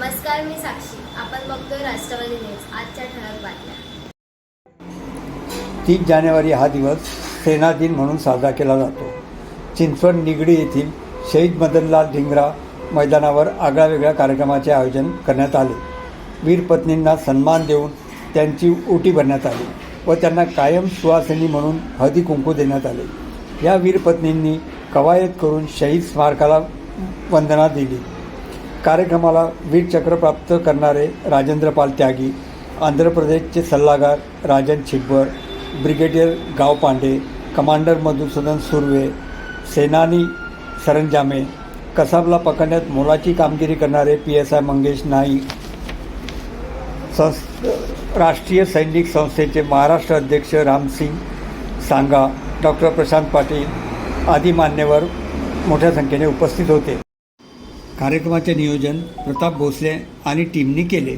नमस्कार मी साक्षी. आपण बघतोय राष्ट्रवादी न्यूज. आजच्या ठळक बातम्या. तीस जानेवारी हा दिवस सेना दिन म्हणून साजरा केला जातो. चिंचवड निगडी येथील शहीद मदनलाल ढिंगरा मैदानावर आगळ्या वेगळ्या कार्यक्रमाचे आयोजन करण्यात आले. वीर पत्नींना सन्मान देऊन त्यांची ओटी भरण्यात आली व त्यांना कायम सुवासिनी म्हणून हळदी कुंकू देण्यात आले. या वीरपत्नींनी कवायत करून शहीद स्मारकाला वंदना दिली. कार्यक्रमाला वीरचक्र प्राप्त करणारे राजेंद्रपाल त्यागी आंध्र प्रदेशचे सल्लागार राजन छिब्बर ब्रिगेडियर गावपांडे कमांडर मधुसूदन सुर्वे सेनानी सरंजामे कसाबला पकडण्यात मोलाची कामगिरी करणारे P S I Mangesh Naik संस राष्ट्रीय सैनिक संस्थेचे महाराष्ट्र अध्यक्ष रामसिंग सांगा डॉक्टर प्रशांत पाटील आदी मान्यवर मोठ्या संख्येने उपस्थित होते. कार्यक्रमाचे नियोजन प्रताप भोसले आणि टीमनी केले.